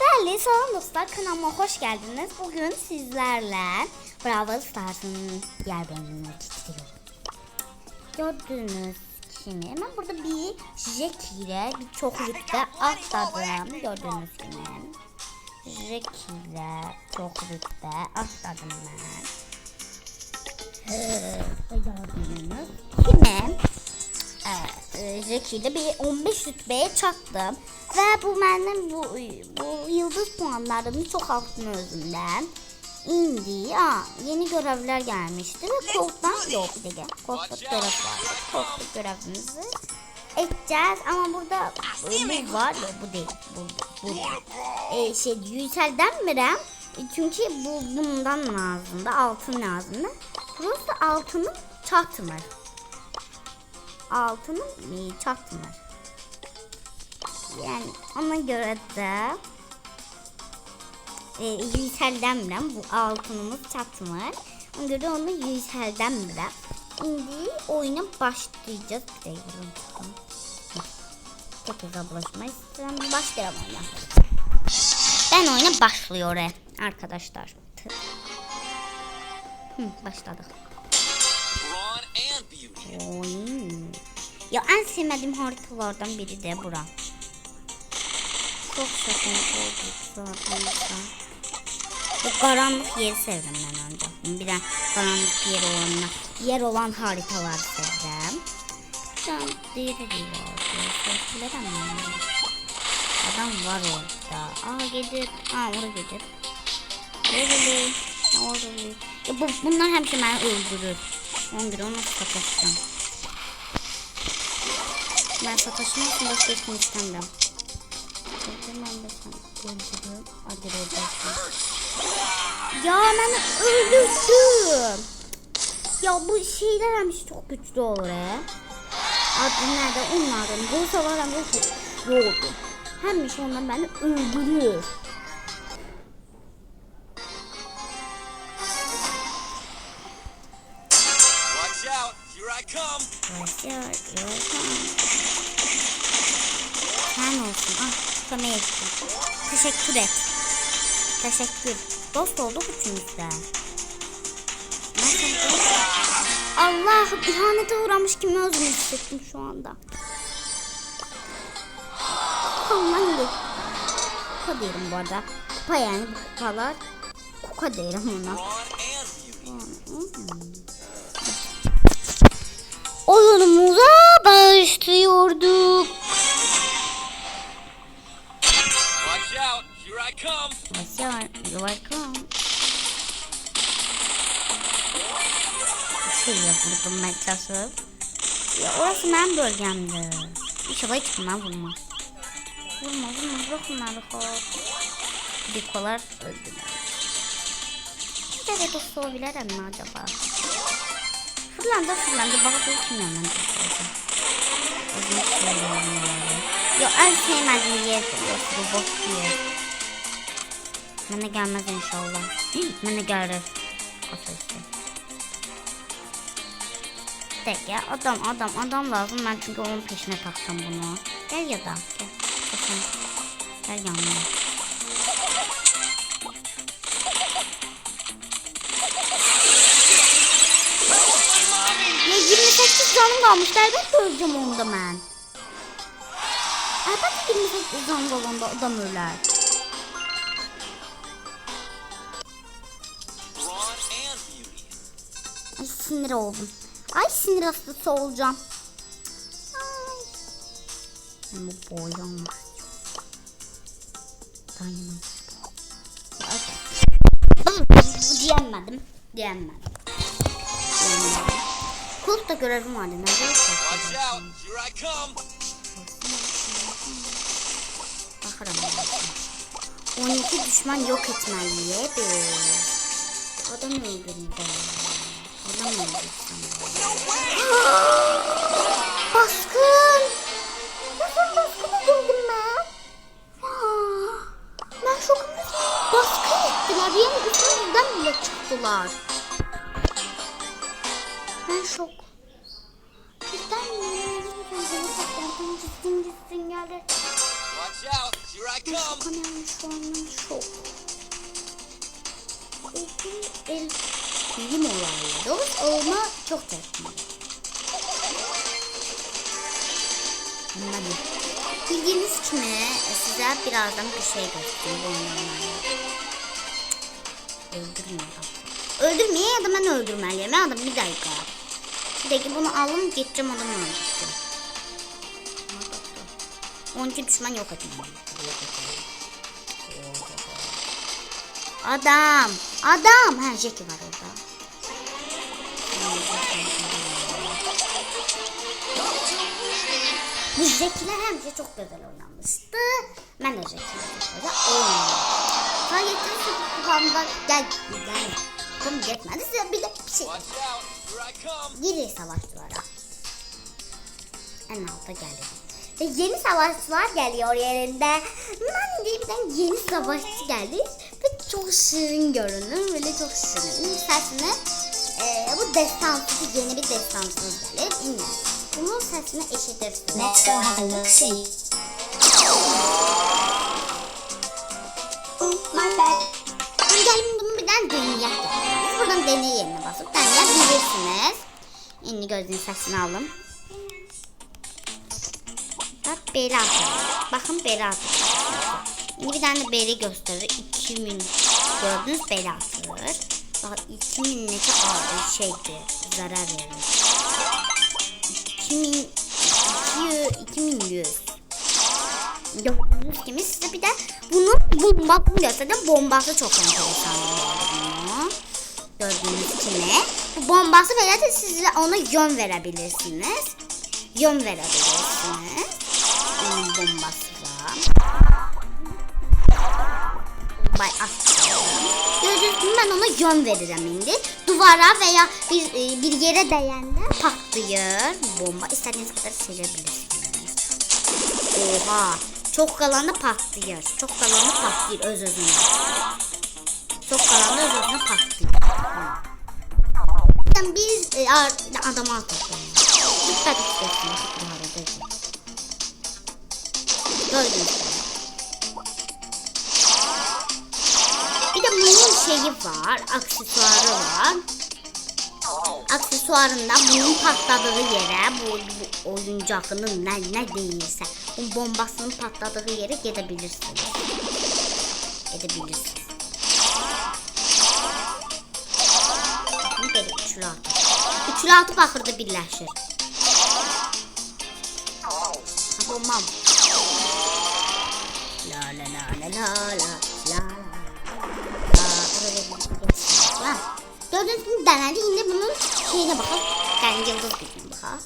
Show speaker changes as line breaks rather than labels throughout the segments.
Değerli selam dostlar kanalıma hoş geldiniz. Bugün sizlerle Bravo Stars'ın diğer bölümünü getiriyorum. Gördüğünüz kimi ben burada bir Jack ile bir çoklukta atladım. Gördüğünüz gibi. Jack ile çoklukta atladım ben. Gördüğünüz kimi e, Jackie ile bir 15 rütbeye çaktım. Ve bu benim bu, bu yıldız puanlarının çok altın özünden indi. Aa, yeni görevler gelmişti ve koddan yok bir de kodluk görev var. Kodluk görevimizi edeceğiz ama burada e, bu var ya bu değil. Bu, bu, bu. E, şey Yücel'den mirem çünkü bu bundan lazımdı altın lazımdı. Burası altının çatımı altının e, çatmır. Yani ona göre de e, yüzselden bilen bu altınımız çatmır. Ona göre onu yüzselden bilen. Şimdi oyuna başlayacağız. Bir de yürüyorum çıkalım. Tekrar bulaşmayı istiyorum. Başlayalım oyuna. Ben oyuna başlıyorum arkadaşlar. Hı, başladık.
Brawn and beauty.
Oy. Ya en sevmediğim haritalardan biri de bura. Çok şaşırtıcı olduk zaten. Bu karanlık yeri sevdim ben önce. Bir de karanlık yer olan, yer olan haritalar sevdim. Can diri var. Sesler ama. Adam var orada. Aa gelir. Aa oraya gelir. Nereli? Nereli? Ya bu, bunlar hemşe beni öldürür. On bir onu sataşacağım. Ben sataşmak için başka hiçbir istemiyorum. Öldürmem de sen öldürüyorum. Hadi öldürsün. Ya ben öldürdüm. Ya bu şeyler hem çok güçlü olur he. Adı nerede onların. Bu sefer hem de çok güçlü oldu. Hem de ondan beni öldürüyor.
Watch out, here I come.
Başlıyor. Yok. Sen olsun. Ah, sana ettim. Teşekkür et. Teşekkür. Dost olduk üçümüz de. Nasıl? Allah'ım ihanete uğramış gibi özümü hissettim şu anda. Aman yok. Kuka derim bu arada. Kupa yani bu kupalar. Kuka derim ona. Oyunumuza başlıyorduk.
Here I come.
Başar, you're welcome. Bir şey yapıyordum ben çalışıp. Ya orası benim bölgemdi. İnşallah hiç bundan vurma. Vurma vurma bunları hop. Dikolar öldüler. Bir de dost olabilir mi acaba? Fırlandı fırlandı bak bakmıyorum ben dost olacağım. Özür dilerim. Ya en sevmediğim yer burası robot yer. Bana gelmez inşallah. Bana gelir. Kafası. Tek ya adam adam adam lazım ben çünkü onun peşine taksam bunu. Gel ya da gel. Bakın. Gel yanıma. Ya 28 canım kalmış. Elbette öleceğim onda ben. Elbette 28 canım kalanda adam öler. Sinir oldum. Ay sinir hastası olacağım. Ay. Boylanmış. Dayanamam. Bu diyemedim. Diyemedim. Diyemedim. Kulüpte görevim vardı.
I come.
Bakarım. 12 düşman yok etmeliye bir. Adam öldürdü. Baskın. Nasıl baskın edildim ben? Ben şokum. Baskın ettiler. Benim üstümden bile çıktılar. Ben şok. Cidden mi? Cidden cidden geldi.
Watch out. Here I come.
Yani şu an şok. El bilim olayları olma çok tepki. Anladım. Bildiğiniz kimi size birazdan bir şey göstereyim bu oyunlarla. Öldürmüyorum. Öldürmeye ya da ben öldürmeliyim. Ya da bir dakika. Bir dakika bunu alın geçeceğim adamı öldüreceğim. Onuncu düşman yok etmem. Adam. Adam. Ha Jackie var orada. Bu Jackie'ler hem de çok güzel oynamıştı. Ben de Jackie'ler çok güzel geçen kupamda gel gel. Kupam yetmedi size bir de bir şey.
Watch out. Here I come.
Geri savaşçılara. En alta geldi. Ve yeni savaşçılar geliyor yerinde. Ben birden yeni savaşçı geldi. Ve çok şirin görünür. Böyle çok şirin. İsterseniz e, bu destansız yeni bir destansız gelir. İnle. Bunun sesini eşitirsiniz.
Let's go have a look see. Oh, my bad.
Gelin bunu birden deneyek. Buradan deney yerine basıp deneyebilirsiniz. Şimdi gözünün sesini alın. Bak beri atıyor. Bakın beri atıyor. Şimdi bir tane beri gösterir. 2000 gördünüz beri atılır. Bak 2000 nece aldığı şeydi. Zarar verir. 2000 200 2100 Gördüğünüz gibi size bir de bunun bombasını gösterdim. Bombası çok enteresan. Gördüğünüz gibi. Bu bombası böyle de siz de ona yön verebilirsiniz. Yön verebilirsiniz. Ben ona yön veririm şimdi. Duvara veya bir, e, bir yere değende patlıyor. Bomba istediğiniz kadar silebilirsiniz. Oha. Çok kalanı patlıyor. Çok kalanı patlıyor öz özüne. Çok kalanı öz özüne patlıyor. Hı. Biz e, adama atalım. Dikkat. Gördünüz mü? Şeyi var. Aksesuarı var. Aksesuarında bunun patladığı yere bu, bu oyuncağının ne, ne değilse bu bombasının patladığı yere gidebilirsiniz. Gidebilirsiniz. Bakın böyle üçlü atı. Üçlü atı bakırda birleşir. Ha, bombam. La la la la la la Gördüğünüz gibi denendi. Şimdi bunun şeyine bakalım. Yani yıldız gücüne bakalım.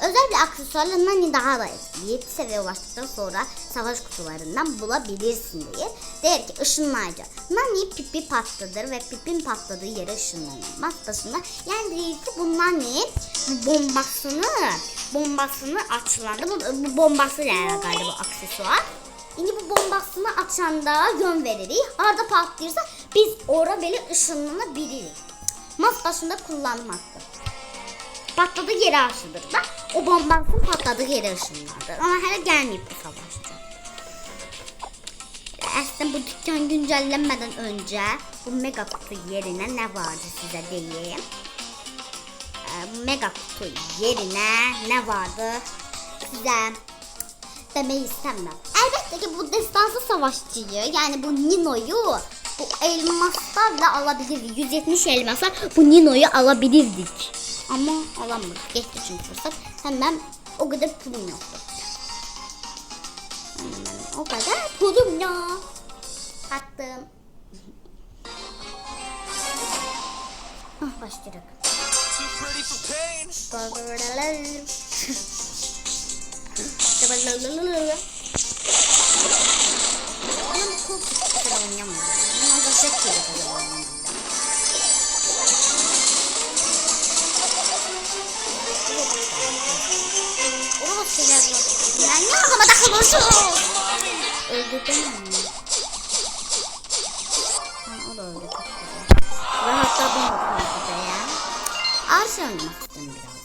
Özel bir aksesuarla Nani daha da etkili. 7 seviye ulaştıktan sonra savaş kutularından bulabilirsin diye. Der ki ışınlayıcı. Nani pipi patladır ve pipin patladığı yere ışınlanılmaz başında. Yani değil ki bu Nani bombasını bombasını açılandı. Bu, bu bombası yani galiba aksesuar. Şimdi bu bombasını açanda yön verir. Arada patlıyorsa biz orada böyle ışınlanabiliriz. Mas başında kullanmaktır. Patladığı yere aşılır. Bak o bombasının patladığı yere ışınlanır. Ama hala gelmeyip bu savaşçı. Aslında bu dükkan güncellenmeden önce bu mega kutu yerine ne vardı size diyeyim. Ee, mega kutu yerine ne vardı size demeyi istemem. Elbette ki bu destansı savaşçıyı yani bu Nino'yu bu elmaslarla alabilirdik. 170 elmasla bu Nino'yu alabilirdik. Ama alamadık. Geçti çünkü fırsat. Hemen o kadar pulum yoktu. Hemen o kadar pulum yok. Attım. Ah başlayalım.
Pain.
Benim çok güzel oynamıyorum. Ben da çok güzel oynamıyorum. O şeyler var. Ben ne havada kalmışım. Öldürdün mü? Ha, o da öldü. Çok güzel. Ve hatta bunu da koydu ya. Oynamak istedim biraz.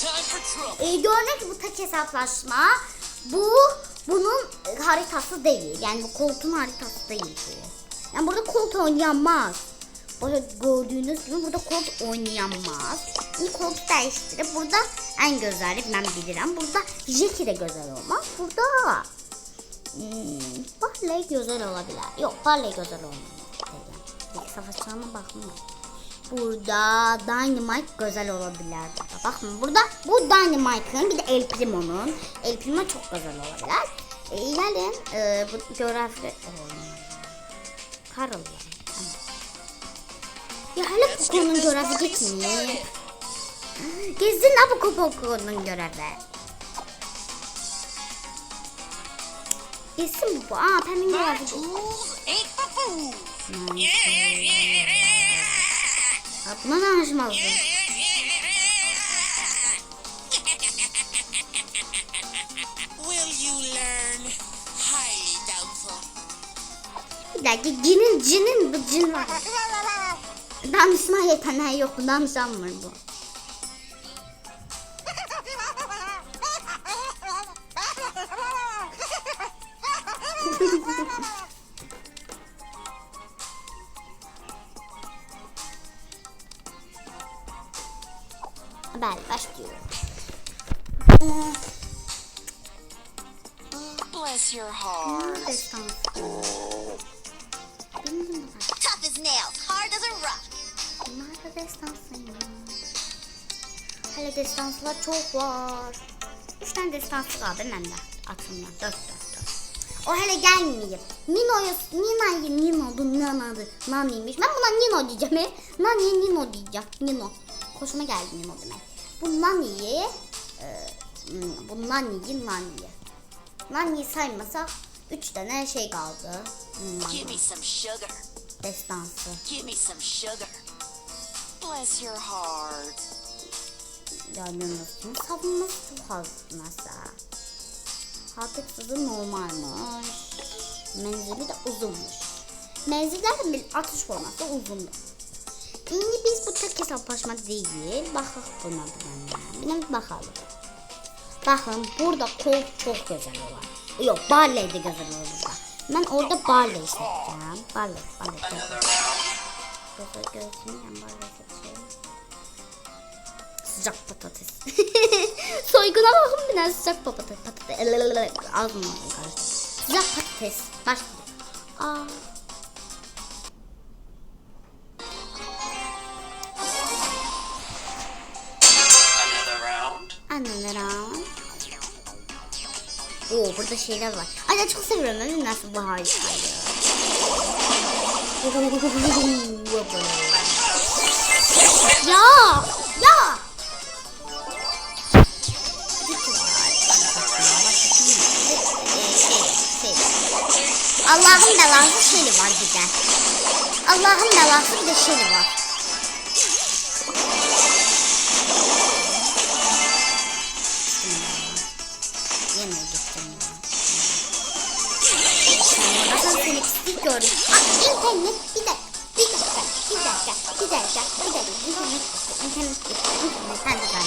Time for trouble.
E, gördük bu tek hesaplaşma. Bu bunun haritası değil. Yani bu koltuğun haritası değil bu. Yani burada koltuğu oynanmaz. Burada gördüğünüz gibi burada koltuk oynanmaz. Bu koltuğu değiştirip burada en güzeli ben bilirim. Burada Jackie de güzel olmaz. Burada hmm, Barley güzel olabilir. Yok Barley güzel olmaz. Savaşçılarıma bakmıyor. Burada Dynamite güzel olabilir. Bakın burada bu Dynamite'ın bir de El Primo'nun. El Primo çok güzel olabilir. E, gelin e, bu coğrafya... Karıl. Ya hele bu konunun görevi gitmiyor. Gezin la bu konunun görevi. Gezsin bu. Aa pembe görevi. Ha, buna danışmazdım. Dakika cinin cinin bu cin var. Danışma yeteneği yok. Danışamır bu. Ben başlıyorum.
Bless your heart.
Bilmiyorum ben.
Tough as nails, hard as a rock.
Bunlar da destansıymış. Hele destanslar çok var. Üç tane destansı kaldı bende. Aklımda. Dört dört dört. O hele gelmeyeyim. Nino'yu, Nina'yı Nino'du, Nana'dı, Nani'ymiş. Ben buna Nino diyeceğim. he. Nani'ye Nino diyeceğim. Nino. Hoşuma geldi Nino demek. Bu Nani'yi, e, hmm, bu Nani'yi Nani'yi. Nani'yi saymasak üç tane şey kaldı. Hmm,
Give me some sugar.
destansı.
Give me some sugar.
Bless your heart.
Gibi savunması çok az mesela. Hatıksızı normalmiş. Menzili de uzunmuş. Menziller bir atış forması uzundu. Şimdi biz bu tek hesaplaşma değil. Bakın buna bir bakalım. Bakın burada kol çok güzel var. Yok Barley de güzel olur burada. Ben orada Barley seçeceğim. Barley, Barley. Güzel gözükmüyor Barley seçiyorum. Sıcak patates. Soyguna bakın biraz sıcak patates. Patates. Ağzım karıştı. Sıcak patates. Başlıyor. Aa. Burada şeyler var. Ay çok seviyorum ben nasıl bu harikaydı. ya ya. Allah'ın belası şeyi var bir de. Allah'ın belası bir de şeyi var. Seni pislik gördüm. Ah internet bir dakika. Bir dakika. Bir dakika. Bir dakika. Bir dakika. İnternet gitti. İnternet gitti. İnternet sen de ben.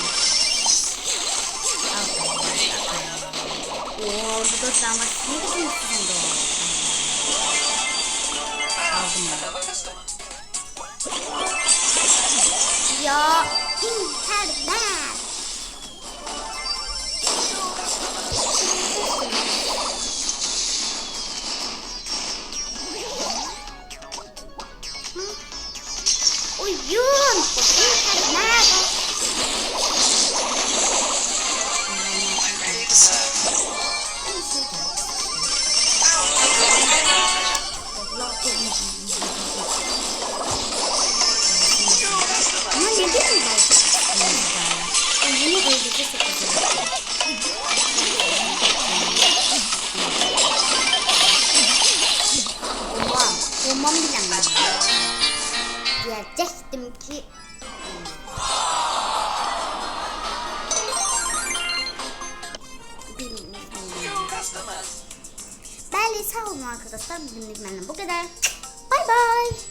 Oo bu da drama. Ne kadar mutluyum da Aldım ya. Ya internet. arkadaşlar bugünlük benden bu kadar. Bay bay.